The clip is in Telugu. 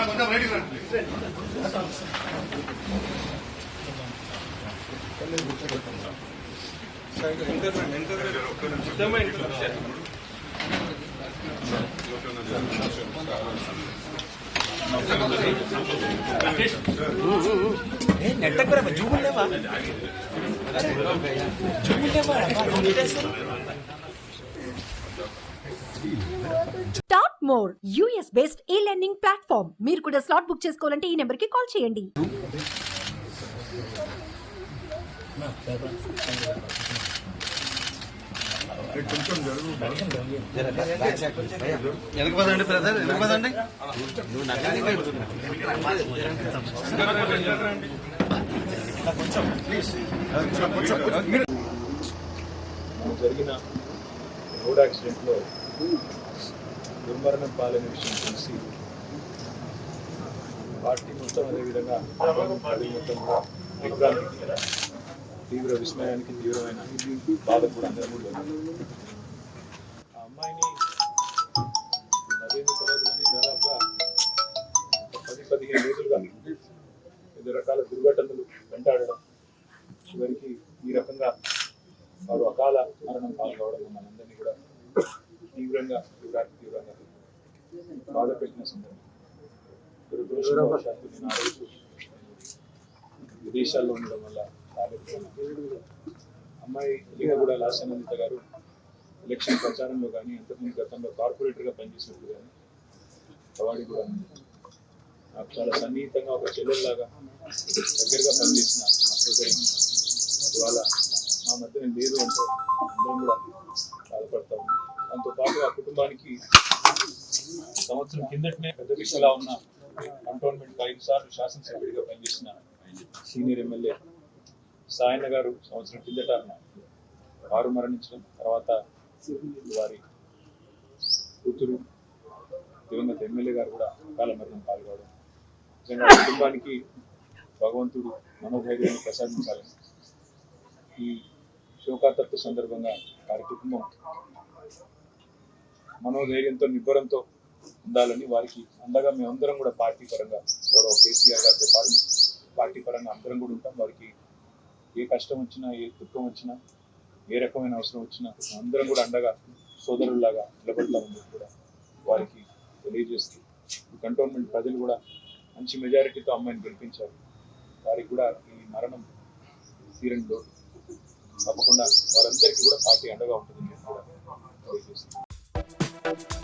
కొంచెం రైట్ రండి నెట్టకురా జూములేవా జూములేవా more. US based e learning platform మీరు కూడా స్లాట్ బుక్ చేసుకోవాలంటే ఈ నెంబర్కి కాల్ చేయండి. వెనక పదండి బ్రదర్ వెనక పదండి జరిగిన రోడ్ యాక్సిడెంట్లో దుర్మరణం పాలైన విషయం తెలిసి పార్టీ మొత్తం అదేవిధంగా పార్టీ మొత్తం కూడా తీవ్ర విస్మయానికి తీవ్రమైన బాధ కూడా అందరూ ఆ అమ్మాయిని అదేమి తెలియదు కానీ దాదాపుగా పది పదిహేను రోజులుగా వివిధ రకాల దుర్ఘటనలు వెంటాడడం చివరికి ఈ రకంగా వారు అకాల మరణం పాల్గొవడం మనందరినీ కూడా తీవ్రంగా తీవ్రంగా బాధ పెట్టిన సందర్భం. విదేశాల్లో ఉండడం వల్ల అమ్మాయి ఈయన కూడా లాస్యానందిత గారు ఎలక్షన్ ప్రచారంలో కానీ అంతకుముందు గతంలో కార్పొరేటర్గా పనిచేసినప్పుడు కానీ కవాడి కూడా నాకు చాలా సన్నిహితంగా ఒక చెల్లెల్లాగా దగ్గరగా పనిచేసిన మా సోదరి ఇవాళ మా మధ్యన లేదు అంటే అందరం కూడా బాధపడతా ఉన్నాం. దాంతో పాటు ఆ కుటుంబానికి సంవత్సరం కిందటనే పెద్ద దిశలా ఉన్న కంటోన్మెంట్ ఐదు సార్లు శాసనసభ్యుడిగా పనిచేసిన సీనియర్ ఎమ్మెల్యే సాయన్న గారు సంవత్సరం కిందట వారు మరణించడం తర్వాత వారి కూతురు దివంగత ఎమ్మెల్యే గారు కూడా అకాల మరణం పాల్గొనడం. నిజంగా కుటుంబానికి భగవంతుడు మనోధైర్యాన్ని ప్రసాదించాలని ఈ శోకాతత్వ సందర్భంగా వారి కుటుంబం మనోధైర్యంతో నిబ్బరంతో ఉండాలని వారికి అండగా మేమందరం కూడా పార్టీ పరంగా గౌరవ కేసీఆర్ గారితో పాటు పార్టీ పరంగా అందరం కూడా ఉంటాం. వారికి ఏ కష్టం వచ్చినా ఏ దుఃఖం వచ్చినా ఏ రకమైన అవసరం వచ్చినా అందరం కూడా అండగా సోదరుల్లాగా నిలబడతామని చెప్పి కూడా వారికి తెలియజేస్తూ కంటోన్మెంట్ ప్రజలు కూడా మంచి మెజారిటీతో అమ్మాయిని గెలిపించారు. వారికి కూడా ఈ మరణం తీరంలో తప్పకుండా వారందరికీ కూడా పార్టీ అండగా ఉంటుందని కూడా తెలియజేస్తుంది